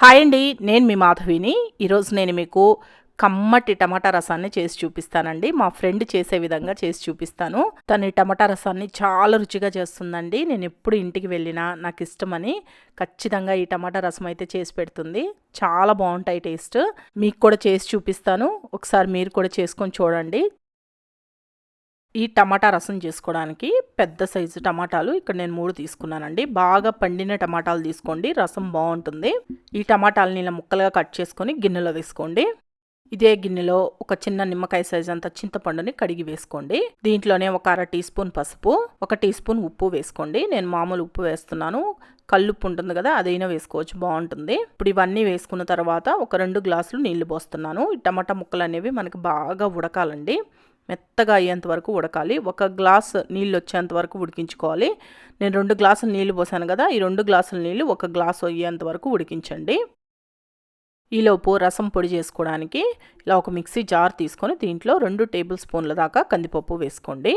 Hi అండి నేను మీ మాధవిని. ఈరోజు నేను మీకు కమ్మటి టమాటా రసాన్ని చేసి చూపిస్తానండి. మా ఫ్రెండ్ చేసే విధంగా చేసి చూపిస్తాను. తను ఈ టమాటా రసాన్ని చాలా రుచిగా చేస్తుందండి. నేను ఎప్పుడు ఇంటికి వెళ్ళినా నాకు ఇష్టమని ఖచ్చితంగా ఈ టమాటా రసం అయితే చేసి పెడుతుంది. చాలా బాగుంటాయి టేస్ట్. మీకు కూడా చేసి చూపిస్తాను. ఒకసారి మీరు కూడా చేసుకొని చూడండి. ఈ టమాటా రసం చేసుకోవడానికి పెద్ద సైజు టమాటాలు ఇక్కడ నేను మూడు తీసుకున్నానండి. బాగా పండిన టమాటాలు తీసుకోండి రసం బాగుంటుంది. ఈ టమాటాలని ఇలా ముక్కలుగా కట్ చేసుకొని గిన్నెలో వేసుకోండి. ఇదే గిన్నెలో ఒక చిన్న నిమ్మకాయ సైజ్ అంత చింతపండుని కడిగి వేసుకోండి. దీంట్లోనే ఒక అర టీ స్పూన్ పసుపు ఒక టీ స్పూన్ ఉప్పు వేసుకోండి. నేను మామూలు ఉప్పు వేస్తున్నాను. కల్లుప్పు ఉంటుంది కదా అదైనా వేసుకోవచ్చు బాగుంటుంది. ఇప్పుడు ఇవన్నీ వేసుకున్న తర్వాత ఒక రెండు గ్లాసులు నీళ్ళు పోస్తున్నాను. ఈ టమాటా ముక్కలు అనేవి మనకి బాగా ఉడకాలండి. మెత్తగా అయ్యేంత వరకు ఉడకాలి. ఒక గ్లాస్ నీళ్ళు వచ్చేంత వరకు ఉడికించుకోవాలి. నేను రెండు గ్లాసులు నీళ్ళు పోసాను కదా ఈ రెండు గ్లాసుల నీళ్ళు ఒక గ్లాసు అయ్యేంత వరకు ఉడికించండి. ఈలోపు రసం పొడి చేసుకోవడానికి ఇలా ఒక మిక్సీ జార్ తీసుకొని దీంట్లో రెండు టేబుల్ స్పూన్ల దాకా కందిపప్పు వేసుకోండి.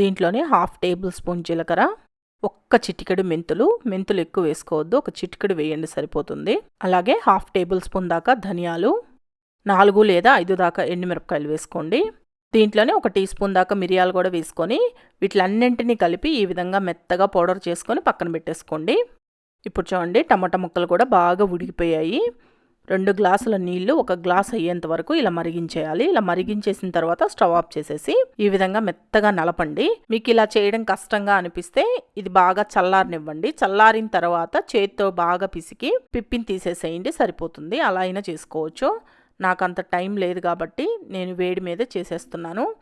దీంట్లోనే హాఫ్ టేబుల్ స్పూన్ జీలకర్ర ఒక్క చిటికెడు మెంతులు. మెంతులు ఎక్కువ వేసుకోవద్దు ఒక చిటికెడు వేయండి సరిపోతుంది. అలాగే హాఫ్ టేబుల్ స్పూన్ దాకా ధనియాలు నాలుగు లేదా ఐదు దాకా ఎండుమిరపకాయలు వేసుకోండి. దీంట్లోనే ఒక టీ స్పూన్ దాకా మిరియాలు కూడా వేసుకొని వీటిలన్నింటినీ కలిపి ఈ విధంగా మెత్తగా పౌడర్ చేసుకొని పక్కన పెట్టేసుకోండి. ఇప్పుడు చూడండి టమాటా ముక్కలు కూడా బాగా ఉడికిపోయాయి. రెండు గ్లాసుల నీళ్ళు ఒక గ్లాస్ అయ్యేంత వరకు ఇలా మరిగించేయాలి. ఇలా మరిగించేసిన తర్వాత స్టవ్ ఆఫ్ చేసేసి ఈ విధంగా మెత్తగా నలపండి. మీకు ఇలా చేయడం కష్టంగా అనిపిస్తే ఇది బాగా చల్లారనివ్వండి. చల్లారిన తర్వాత చేతితో బాగా పిసికి పిప్పిని తీసేసేయండి సరిపోతుంది. అలా అయినా చేసుకోవచ్చు. నాకు అంత టైం లేదు కాబట్టి నేను వేడి మీద చేసేస్తున్నాను.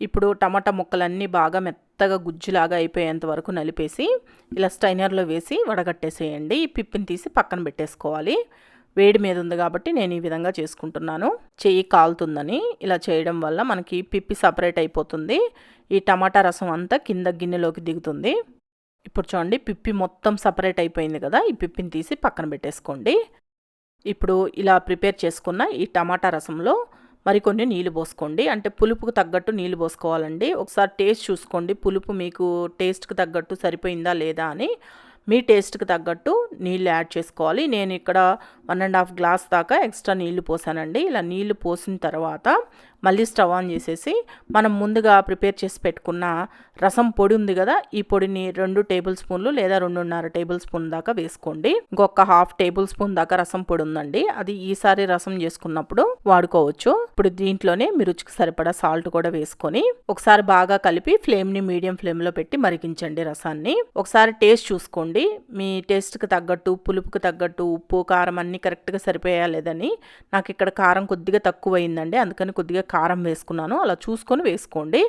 ఇప్పుడు టమాటా ముక్కలన్నీ బాగా మెత్తగా గుజ్జులాగా అయిపోయేంత వరకు నలిపేసి ఇలా స్టైనర్లో వేసి వడగట్టేసేయండి. ఈ పిప్పిని తీసి పక్కన పెట్టేసుకోవాలి. వేడి మీద ఉంది కాబట్టి నేను ఈ విధంగా చేసుకుంటున్నాను. చెయ్యి కాలుతుందని. ఇలా చేయడం వల్ల మనకి పిప్పి సపరేట్ అయిపోతుంది. ఈ టమాటా రసం అంతా కింద గిన్నెలోకి దిగుతుంది. ఇప్పుడు చూడండి పిప్పి మొత్తం సపరేట్ అయిపోయింది కదా. ఈ పిప్పిని తీసి పక్కన పెట్టేసుకోండి. ఇప్పుడు ఇలా ప్రిపేర్ చేసుకున్న ఈ టమాటా రసంలో మరికొన్ని నీళ్ళు పోసుకోండి. అంటే పులుపుకు తగ్గట్టు నీళ్ళు పోసుకోవాలండి. ఒకసారి టేస్ట్ చూసుకోండి. పులుపు మీకు టేస్ట్కి తగ్గట్టు సరిపోయిందా లేదా అని మీ టేస్ట్కి తగ్గట్టు నీళ్ళు యాడ్ చేసుకోవాలి. నేను ఇక్కడ వన్ అండ్ హాఫ్ గ్లాస్ దాకా ఎక్స్ట్రా నీళ్ళు పోసానండి. ఇలా నీళ్ళు పోసిన తర్వాత మళ్ళీ స్టవ్ ఆన్ చేసేసి మనం ముందుగా ప్రిపేర్ చేసి పెట్టుకున్న రసం పొడి ఉంది కదా ఈ పొడిని రెండు టేబుల్ స్పూన్లు లేదా రెండున్నర టేబుల్ స్పూన్ దాకా వేసుకోండి. ఇంకొక హాఫ్ టేబుల్ స్పూన్ దాకా రసం పొడి ఉందండి. అది ఈసారి రసం చేసుకున్నప్పుడు వాడుకోవచ్చు. ఇప్పుడు దీంట్లోనే మీ రుచికి సరిపడా సాల్ట్ కూడా వేసుకొని ఒకసారి బాగా కలిపి ఫ్లేమ్ని మీడియం ఫ్లేమ్లో పెట్టి మరిగించండి రసాన్ని. ఒకసారి టేస్ట్ చూసుకోండి. మీ టేస్ట్కి తగ్గట్టు పులుపుకి తగ్గట్టు ఉప్పు కారం అన్నీ కరెక్ట్గా సరిపోయా లేదని. నాకు ఇక్కడ కారం కొద్దిగా తక్కువ అయిందండి అందుకని కొద్దిగా కారం వేసుకున్నాను. అలా చూసుకొని వేసుకోండి.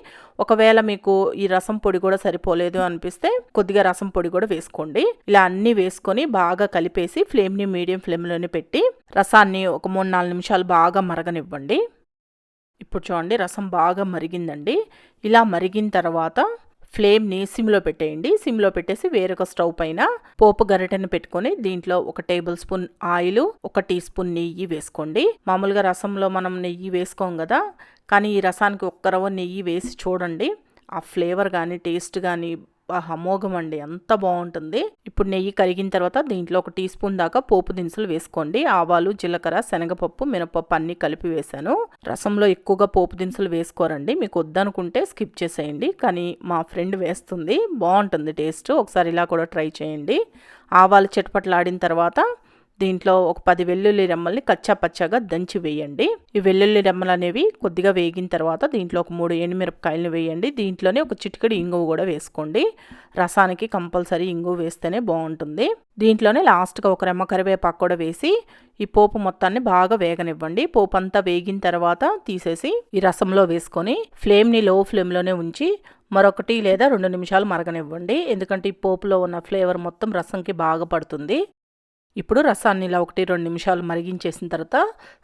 ఒకవేళ మీకు ఈ రసం పొడి కూడా సరిపోలేదు అనిపిస్తే కొద్దిగా రసం పొడి కూడా వేసుకోండి. ఇలా అన్నీ వేసుకొని బాగా కలిపేసి ఫ్లేమ్ని మీడియం ఫ్లేమ్లోనే పెట్టి రసాన్ని ఒక మూడు నాలుగు నిమిషాలు బాగా మరగనివ్వండి. ఇప్పుడు చూడండి రసం బాగా మరిగిందండి. ఇలా మరిగిన తర్వాత ఫ్లేమ్ని సిమ్లో పెట్టేయండి. సిమ్లో పెట్టేసి వేరొక స్టవ్ పైన పోపు గరిటెను పెట్టుకొని దీంట్లో ఒక టేబుల్ స్పూన్ ఆయిల్ ఒక టీ స్పూన్ నెయ్యి వేసుకోండి. మామూలుగా రసంలో మనం నెయ్యి వేసుకోం కదా కానీ ఈ రసానికి ఒక్క రవ్వ నెయ్యి వేసి చూడండి. ఆ ఫ్లేవర్ కానీ టేస్ట్ కానీ అమోఘం అండి ఎంత బాగుంటుంది. ఇప్పుడు నెయ్యి కరిగిన తర్వాత దీంట్లో ఒక టీ స్పూన్ దాకా పోపు దినుసులు వేసుకోండి. ఆవాలు జీలకర్ర శనగపప్పు మినపప్పు అన్ని కలిపి వేశాను. రసంలో ఎక్కువగా పోపు దినుసులు వేసుకోరండి. మీకు వద్దనుకుంటే స్కిప్ చేసేయండి. కానీ మా ఫ్రెండ్ వేస్తుంది. బాగుంటుంది టేస్ట్. ఒకసారి ఇలా కూడా ట్రై చేయండి. ఆవాలు చెట్పట్లాడిన తర్వాత దీంట్లో ఒక పది వెల్లుల్లి రెమ్మల్ని కచ్చా పచ్చగా దంచి వేయండి. ఈ వెల్లుల్లి రెమ్మలు అనేవి కొద్దిగా వేగిన తర్వాత దీంట్లో ఒక మూడు ఎండుమిరపకాయలను వేయండి. దీంట్లోనే ఒక చిటికడి ఇంగువ కూడా వేసుకోండి. రసానికి కంపల్సరీ ఇంగువ వేస్తేనే బాగుంటుంది. దీంట్లోనే లాస్ట్గా ఒక రెమ్మ కరివేపాకు కూడా వేసి ఈ పోపు మొత్తాన్ని బాగా వేగనివ్వండి. పోపు అంతా వేగిన తర్వాత తీసేసి ఈ రసంలో వేసుకొని ఫ్లేమ్ని లో ఫ్లేమ్లోనే ఉంచి మరొకటి లేదా రెండు నిమిషాలు మరగనివ్వండి. ఎందుకంటే ఈ పోపులో ఉన్న ఫ్లేవర్ మొత్తం రసంకి బాగా పడుతుంది. ఇప్పుడు రసాన్ని ఇలా ఒకటి రెండు నిమిషాలు మరిగించేసిన తర్వాత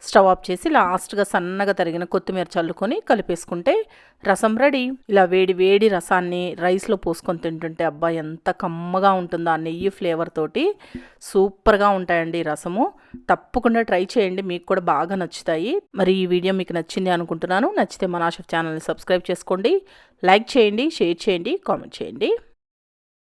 స్టవ్ ఆఫ్ చేసి లాస్ట్గా సన్నగా తరిగిన కొత్తిమీర చల్లుకొని కలిపేసుకుంటే రసం రెడీ. ఇలా వేడి వేడి రసాన్ని రైస్లో పోసుకొని తింటుంటే అబ్బా ఎంత కమ్మగా ఉంటుందో ఆ నెయ్యి ఫ్లేవర్ తోటి. సూపర్గా ఉంటాయండి రసము. తప్పకుండా ట్రై చేయండి మీకు కూడా బాగా నచ్చుతాయి. మరి ఈ వీడియో మీకు నచ్చింది అనుకుంటున్నాను. నచ్చితే మనాషఫ్ ఛానల్ని సబ్స్క్రైబ్ చేసుకోండి. లైక్ చేయండి షేర్ చేయండి కామెంట్ చేయండి.